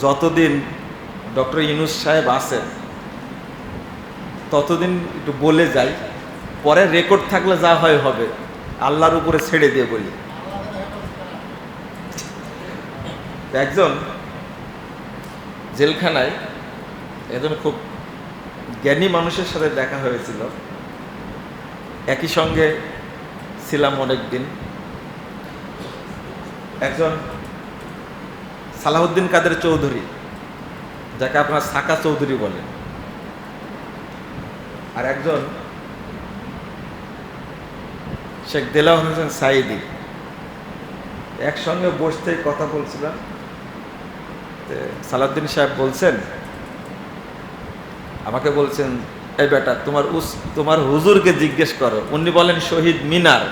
যতদিন ডক্টর ইনুস সাহেব আছেন, ততদিন একটু বলে যাই, পরে রেকর্ড থাকলে যা হয় হবে, আল্লাহর উপরে ছেড়ে দিয়ে বলি। একজন জেলখানায় একজন খুব জ্ঞানী মানুষের সাথে দেখা হয়েছিল। একই সঙ্গে ছিলাম অনেক দিন একজন সালাহুদ্দিন কাদের চৌধুরী, যাকে আপনার সাকা চৌধুরী বলেন। আর একজন শেখ দেলাওয়ার হোসেন সাইদি একসঙ্গে বসতে কথা বলছিলাম। সালাউদ্দিন সাহেব বলছেন, আমাকে বলছেন, এই বেটা, তোমার উস, তোমার হুজুরকে জিজ্ঞেস করো। উনি বলেন, শহীদ মিনার।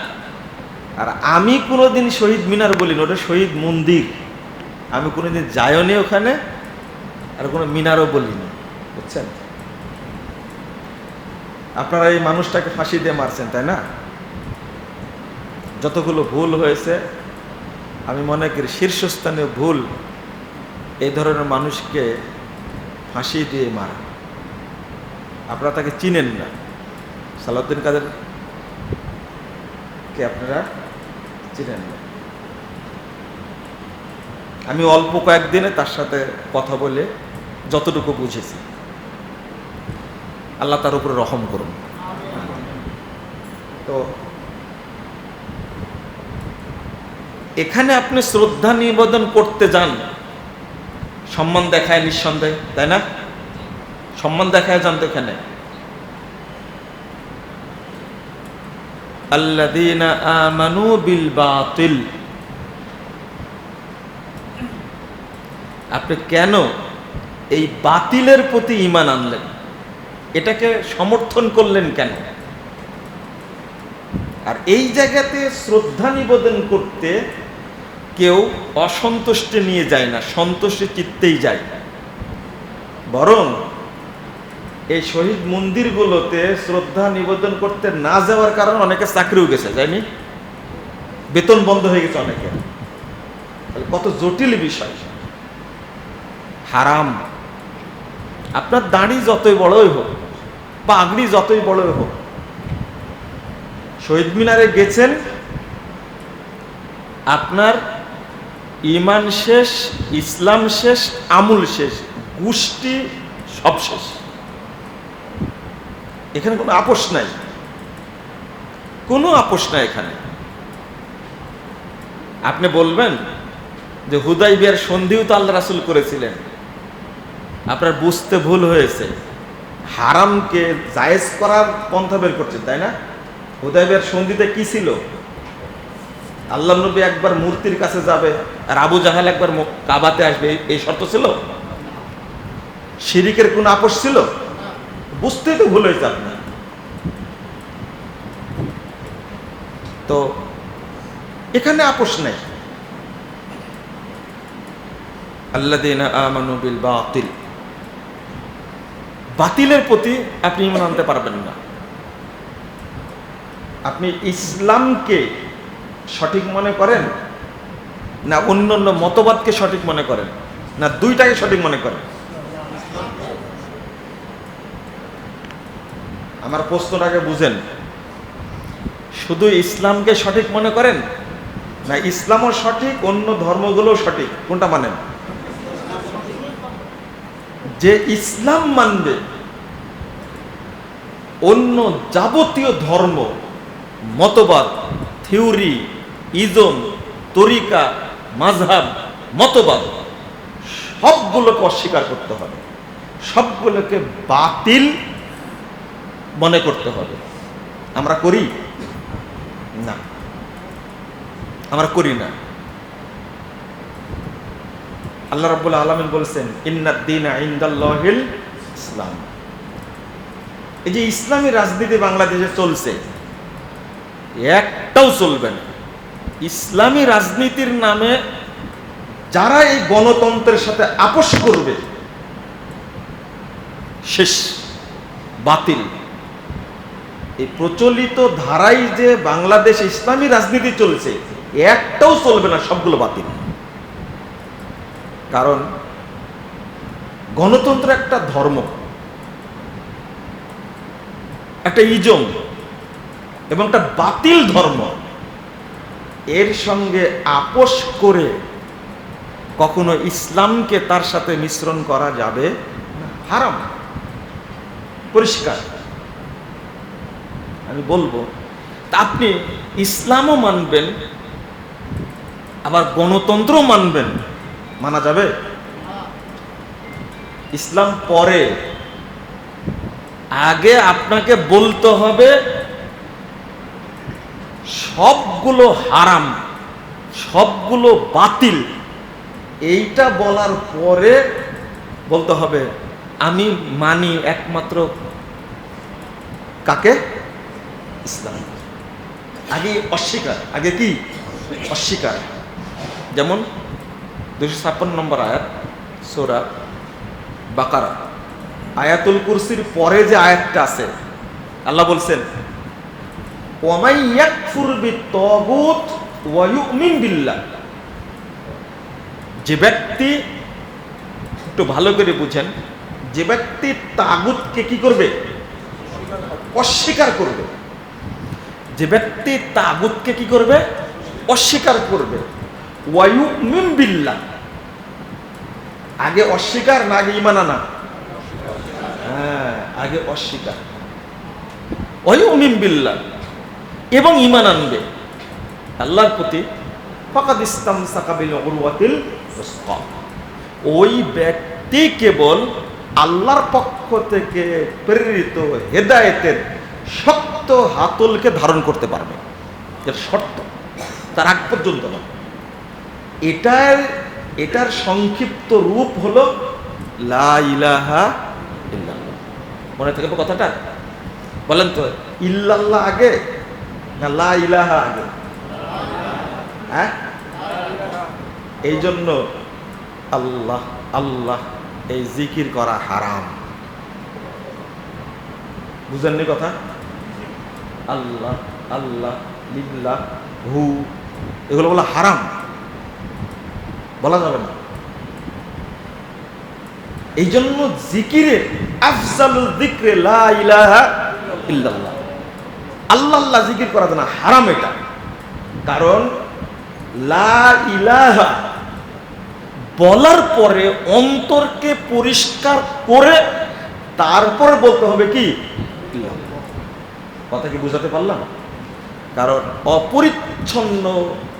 আর আমি কোনোদিন শহীদ মিনার বলি না ওটা শহীদ মন্দির। আমি কোনোদিন যাইও নি ওখানে, আর কোনো মিনারও বলিনি, বুঝছেন? আপনারা এই মানুষটাকে ফাঁসি দিয়ে মারছেন, তাই না? যতগুলো ভুল হয়েছে, আমি মনে করি শীর্ষস্থানীয় ভুল এই ধরনের মানুষকে ফাঁসি দিয়ে মারা। আপনারা তাকে চিনেন না। সালাউদ্দিন কাদের কে আপনারা চিনেন না? আমি অল্প কয়েকদিনে তার সাথে কথা বলে যতটুকু বুঝেছি। আল্লাহ তার উপরে রহম করুন। তো এখানে আপনি শ্রদ্ধা নিবেদন করতে যান, সম্মান দেখায় নিঃসন্দেহে, তাই না? সম্মান দেখায় যান তো এখানে। আল্লাযীনা আমানু বিল বাতিল। আপনি কেন এই বাতিলের প্রতি ঈমান আনলেন? এটাকে সমর্থন করলেন কেন? আর এই জায়গাতে শ্রদ্ধা নিবেদন করতে কেউ অসন্তুষ্টি নিয়ে যায় না সন্তোষে চিত্তেই যায় বরং এই শহীদ মন্দিরগুলোতে শ্রদ্ধা নিবেদন করতে না যাওয়ার কারণে অনেকে চাকরিও গেছে, যায়নি? বেতন বন্ধ হয়ে গেছে অনেকে। কত জটিল বিষয়। হারাম। আপনার দাড়ি যতই বড়ই হোক পাগড়ি যতই বড়ই হোক, শহীদ মিনারে গেছেন, আপনার ইমান শেষ, ইসলাম শেষ, আমুল শেষ, গোষ্ঠী সব শেষ। এখানে কোনো আপোষ নাই। কোনো আপোষ নাই এখানে। আপনি বলবেন যে হুদাই বিয়ার সন্ধিও তো আল্লাহ রাসুল করেছিলেন। আপনার বুঝতে ভুল হয়েছে। হারামকে জায়েজ করার পন্থা বের করছেন তাই না? হুদাইবের সন্ধিতে কি ছিল? আল্লাহ নবী একবার মূর্তির কাছে যাবে আর আবু জাহাল একবার কাবাতে আসবে, এই- শর্ত ছিল? শিরিকের কোন আপোষ ছিল? বুঝতেই তো ভুল হয়েছে আপনার। তো এখানে আপোষ নেই। আল্লাদিনা আমানু বিল বাতিল। বাতিলের প্রতি আপনি ইমান আনতে পারবেন না। আপনি ইসলামকে সঠিক মনে করেন না অন্য অন্য মতবাদকে সঠিক মনে করেন? না দুইটাকে সঠিক মনে করেন? আমার প্রশ্নটাকে বুঝেন। শুধু ইসলামকে সঠিক মনে করেন? না ইসলামও সঠিক, অন্য ধর্মগুলো সঠিক, কোনটা মানেন? যে ইসলাম মানবে, অন্য যাবতীয় ধর্ম, মতবাদ, থিওরি ইজম তরিকা, মাঝহাব, মতবাদ, সবগুলোকে অস্বীকার করতে হবে। সবগুলোকে বাতিল মনে করতে হবে। আমরা করি? না। আমরা করি না। আল্লাহ রাব্বুল আলামিন বলছেন ইন্নাদ্দিন ইনদাল্লাহিল ইসলাম। এই যে ইসলামী রাজনীতি বাংলাদেশে চলছে, একটাও চলবে না। ইসলামী রাজনীতির নামে যারা এই গণতন্ত্রের সাথে আপোষ করবে, শেষ, বাতিল। এই প্রচলিত ধারাই যে বাংলাদেশ ইসলামী রাজনীতি চলছে, একটাও চলবে না, সবগুলো বাতিল। কারণ গণতন্ত্র একটা ধর্ম, একটা ইজম এবং একটা বাতিল ধর্ম। এর সঙ্গে আপোষ করে কখনো ইসলামকে তার সাথে মিশ্রণ করা যাবে হারাম, পরিষ্কার। আমি বলব আপনি ইসলামও মানবেন, আবার গণতন্ত্র মানবেন। মানা যাবে? ইসলাম পরে। আগে আপনাকে বলতে হবে, সবগুলো হারাম, সবগুলো বাতিল। এইটা বলার পরে বলতে হবে, আমি মানি একমাত্র কাকে? ইসলাম। আগে অস্বীকার। আগে কি? অস্বীকার। যেমন দুশো ছাপ্পান্ন নম্বর আয়াত, সোরা বাকারা। আয়াতুল কুরসির পরে যে আয়াতটা আছে, আল্লাহ বলছেন যে ব্যক্তি একটু ভালো করে বুঝেন, যে ব্যক্তি তাগুতকে কি করবে? অস্বীকার করবে। যে ব্যক্তি তাগুতকে কি করবে? অস্বীকার করবে। বিল্লাহ আগে অস্বীকার না আগে ইমান আনা? হ্যাঁ আগে অস্বীকার। ওয়ায়ুমিন বিল্লাহ এবং ইমান আনবে। আল্লাহর প্রতি ইসলাম সাকাবিল ওই ব্যক্তি কেবল আল্লাহর পক্ষ থেকে প্রেরিত হেদায়েতের শক্ত হাতলকে ধারণ করতে পারবে। এর শর্ত তার আগ পর্যন্ত না এটার এটার সংক্ষিপ্ত রূপ হলো লা ইলাহা মনে থাকবে কথাটা? বলেন তো, ইল্লাল্লাহ আগে না লা ইলাহা আগে? হ্যাঁ? এই জন্য আল্লাহ আল্লাহ, এই জিকির করা হারাম। বুঝেননি কথা? আল্লাহ আল্লাহ, লিল্লাহ, হু, এগুলো বলা হারাম। বলা যাবে না। এই জন্য জিকিরের আল্লাহ জিকির করা না, হারাম এটা। কারণ লা ইলাহা বলার পরে অন্তরকে পরিষ্কার করে তারপরে বলতে হবে কি? কথা কি বুঝাতে পারলাম? কারণ অপরিচ্ছন্ন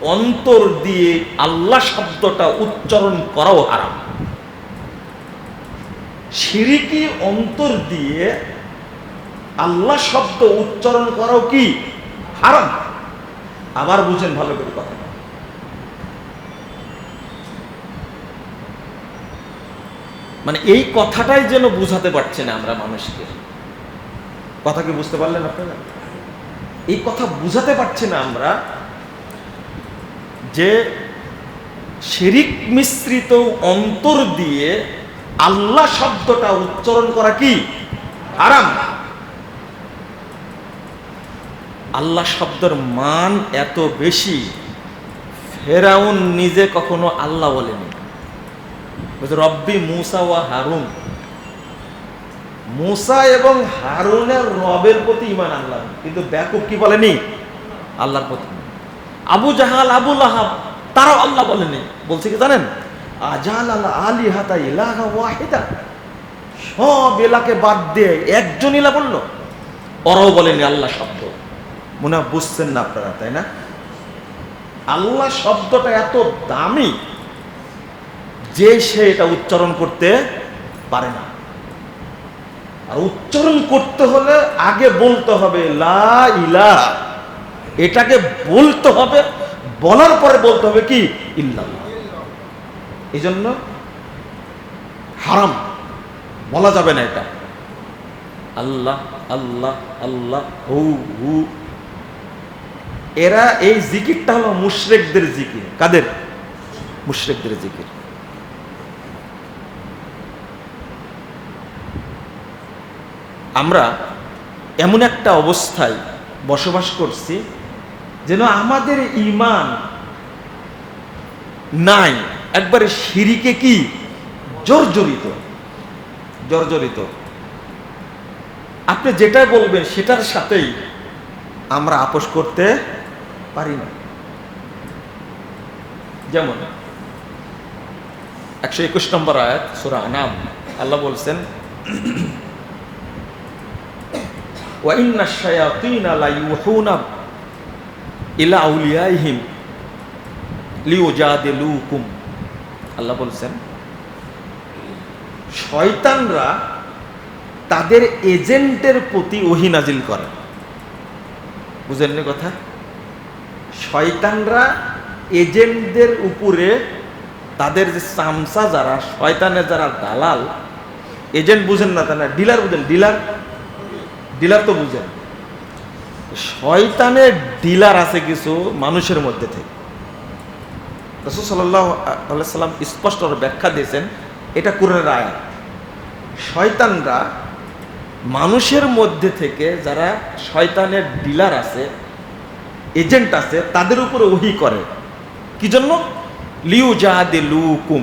অন্তর দিয়ে আল্লাহ শব্দটা উচ্চারণ করাও হারাম। সিরিকি অন্তর দিয়ে আল্লাহ শব্দ উচ্চারণ করাও কি? হারাম। আবার বুঝেন ভালো করে কথা। মানে এই কথাটাই যেন বুঝাতে পারছে না আমরা মানুষকে। কথা কি বুঝতে পারলেন আপনারা? এই কথা বুঝাতে পারছি না আমরা যে শিরিক মিশ্রিত অন্তর দিয়ে আল্লাহ শব্দটা উচ্চারণ করা কি? আরাম। আল্লাহ শব্দের মান এত বেশি, ফেরাউন নিজে কখনো আল্লাহ বলেনি। রব্বি মুসা ওয়া হারুন। মুসা এবং হারুনের রবের প্রতি ইমান আল্লাহ কিন্তু ব্যাকুব কি বলেনি? আল্লাহর প্রতি। আবু জাহাল, আবু লাহাব, তারাও আল্লাহ বলেনি। বলছে কি জানেন? আজাল আল্লাহ সব এলাকে বাদ দিয়ে একজন ইলা বলল। ওরাও বলেনি আল্লাহ শব্দ। মনে বুঝছেন না আপনারা, তাই না? আল্লাহ শব্দটা এত দামি যে সে এটা উচ্চারণ করতে পারে না। আর উচ্চারণ করতে হলে আগে বলতে হবে লা ইলা এটাকে বলতে হবে, বলার পরে বলতে হবে কি? ইল্লাল্লাহ। এই জন্য হারাম। বলা যাবে না এটা। আল্লাহ আল্লাহ আল্লাহ, হু হু। এরা এই জিকিরটা হলো মুশরেকদের জিকির। কাদের? মুশরেকদের জিকির। আমরা এমন একটা অবস্থায় বসবাস করছি যেন আমাদের ইমান নাই। একবারে সিঁড়িকে কি? জর্জরিত। জর্জরিত। আপনি যেটা বলবেন সেটার সাথেই আমরা আপোষ করতে পারি না। যেমন একশো একুশ নম্বর আয়াত, সুরা আনাম, আল্লাহ বলছেন ওয়াইন্না শায়াতিনা লা ইউহুনা ইলা আউলিয়াইহিম লিউজাদিলুকুম। আল্লাহ বলছেন, শয়তানরা তাদের এজেন্টের প্রতি ওহি নাজিল করে। বুঝেননি কথা? শয়তানরা এজেন্টদের উপরে তাদের যে চামচা যারা, শয়তানের যারা দালাল, এজেন্ট বুঝেন না তারা, ডিলার বুঝেন, ডিলার? ডিলার তো বুঝেন। শয়তানের ডিলার আছে কিছু মানুষের মধ্যে থেকে। রসুল সাল্লাহ সাল্লাম স্পষ্ট ব্যাখ্যা দিয়েছেন, এটা কোরআনের আয়াত। শয়তানরা মানুষের মধ্যে থেকে যারা শয়তানের ডিলার আছে এজেন্ট আছে, তাদের উপরে ওহি করে। কি জন্য লিউ জাহাদে লুকুম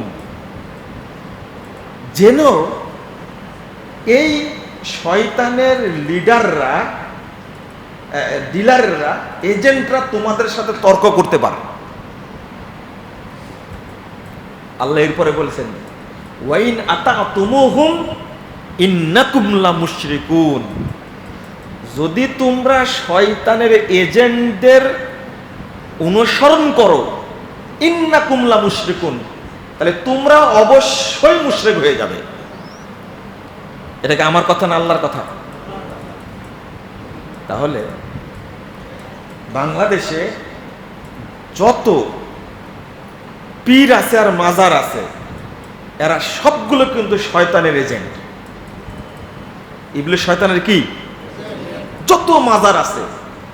যেন এই শয়তানের লিডাররা ডিলাররা এজেন্টরা তোমাদের সাথে তর্ক করতে পারে। আল্লাহ এরপরে বলছেন, ওয়াইন আতা তুমুহুম ইন্নাকুমলা মুশরিকুন। যদি তোমরা শয়তানের এজেন্টদের অনুসরণ করো ইন্নাকুমলা মুশরিকুন, তাহলে তোমরা অবশ্যই মুশরিক হয়ে যাবে। এটাকে আমার কথা না, আল্লাহর কথা? তাহলে বাংলাদেশে যত পীর আছে আর মাজার আছে, এরা সবগুলো কিন্তু শয়তানের এজেন্ট। এগুলো শয়তানের কি? যত মাজার আছে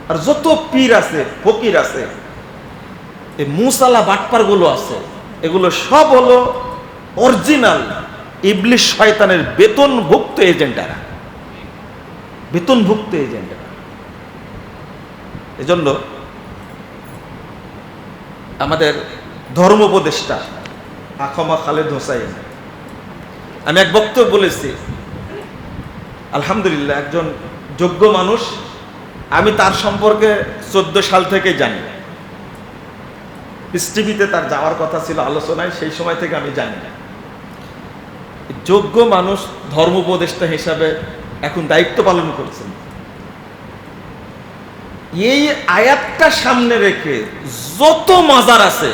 আর যত পীর আছে, ফকির আছে, এই মুসালা বাটপারগুলো আছে, এগুলো সব হলো অরিজিনাল ইবলিশ শয়তানের বেতনভুক্ত এজেন্টারা বেতনভুক্ত এজেন্টারা এজন্য আমাদের ধর্ম উপদেষ্টা আখমা খালেদ হোসাইন, আমি এক বক্তব্য বলেছি, আলহামদুলিল্লাহ একজন যোগ্য মানুষ, আমি তার সম্পর্কে চোদ্দ সাল থেকে জানি। টিভিতে তার যাওয়ার কথা ছিল, আলোচনায় সেই সময় থেকে আমি জানি। যোগ্য মানুষ ধর্ম উপদেষ্টা হিসাবে এখন দায়িত্ব পালন করছেন। এই আয়াতটা সামনে রেখে যত মাজার আছে,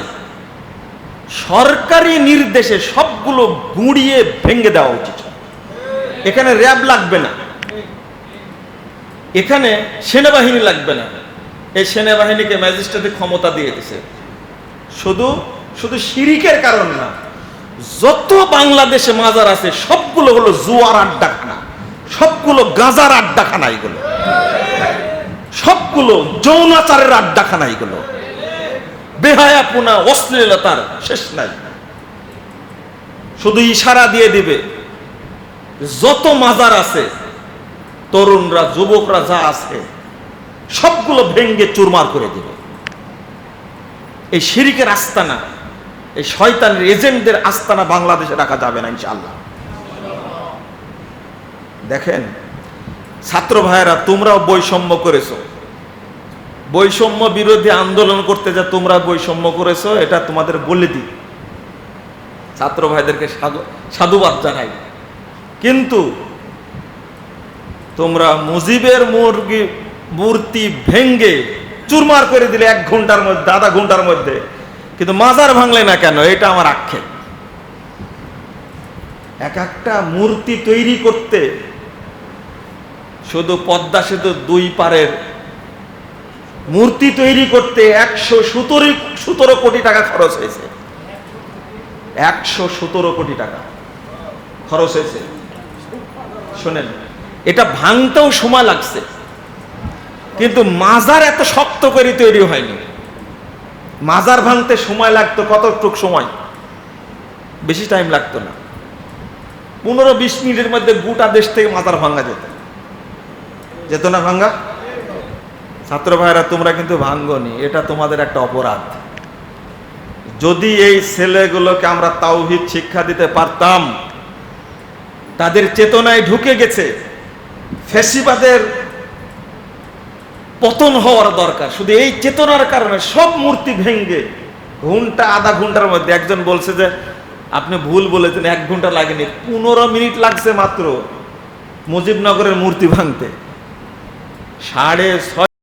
সরকারি নির্দেশে সবগুলো গুঁড়িয়ে ভেঙে দেওয়া উচিত। এখানে র্যাব লাগবে না। এখানে সেনাবাহিনী লাগবে না। এই সেনাবাহিনীকে ম্যাজিস্ট্রেটের ক্ষমতা দিয়ে দিছে। শুধু শুধু শিরিকের কারণ না, যত বাংলাদেশে মাজার আছে, সবগুলো হলো জুয়ার আড্ডাখানা। সবগুলো গাজার আড্ডাখানা এগুলো। সবগুলো যৌনাচারের আড্ডাখানা এগুলো। বেহায়াপুনা অশ্লীলতার শেষ নাই। শুধু ইশারা দিয়ে দিবে, যত মাজার আছে, তরুণরা, যুবকরা যা আছে, সবগুলো ভেঙ্গে চুরমার করে দিবে। এই শিরিকের আস্তানা, এই শয়তানের এজেন্টদের আস্তানা বাংলাদেশে রাখা যাবে না ইনশাল্লাহ দেখেন ছাত্র ভাইয়েরা, তোমরাও বৈষম্য করেছ। বৈষম্য বিরোধী আন্দোলন করতে যা তোমরা বৈষম্য করেছ, এটা তোমাদের বলে দিই। ছাত্র ভাইদেরকে সাধু সাধুবাদ জানাই। কিন্তু তোমরা মুজিবের মুরগি মূর্তি ভেঙ্গে চুরমার করে দিলে এক ঘণ্টার মধ্যে, আধা ঘণ্টার মধ্যে। কিন্তু মাজার ভাঙলে না কেন? এটা আমার আক্ষেপ। এক একটা মূর্তি তৈরি করতে শুধু পদ্মা সেতু দুই পারের মূর্তি তৈরি করতে একশো সতেরো সতেরো কোটি টাকা খরচ হয়েছে। একশো সতেরো কোটি টাকা খরচ হয়েছে। শোনেন, এটা ভাঙতেও সময় লাগছে। কিন্তু মাজার এত শক্ত করে তৈরি হয়নি। মাজার ভাঙতে সময় লাগতো কতটুক সময়? বেশি টাইম লাগতো না। পনেরো বিশ মিনিটের মধ্যে গোটা দেশ থেকে মাজার ভাঙা যেত। যেত না ভাঙ্গা? ছাত্র ভাইরা তোমরা কিন্তু ভাঙ্গনি, এটা তোমাদের একটা অপরাধ। যদি এই ছেলেগুলোকে আমরা তাওহিদ শিক্ষা দিতে পারতাম, তাদের চেতনায় ঢুকে গেছে, ফেসিবাদের পতন হওয়ার দরকার। শুধু এই চেতনার কারণে সব মূর্তি ভেঙ্গে ঘণ্টা আধা ঘণ্টার মধ্যে একজন বলছে যে, আপনি ভুল বলেছেন, এক ঘণ্টা লাগেনি, পনেরো মিনিট লাগছে মাত্র মুজিবনগরের মূর্তি ভাঙতে। সাড়ে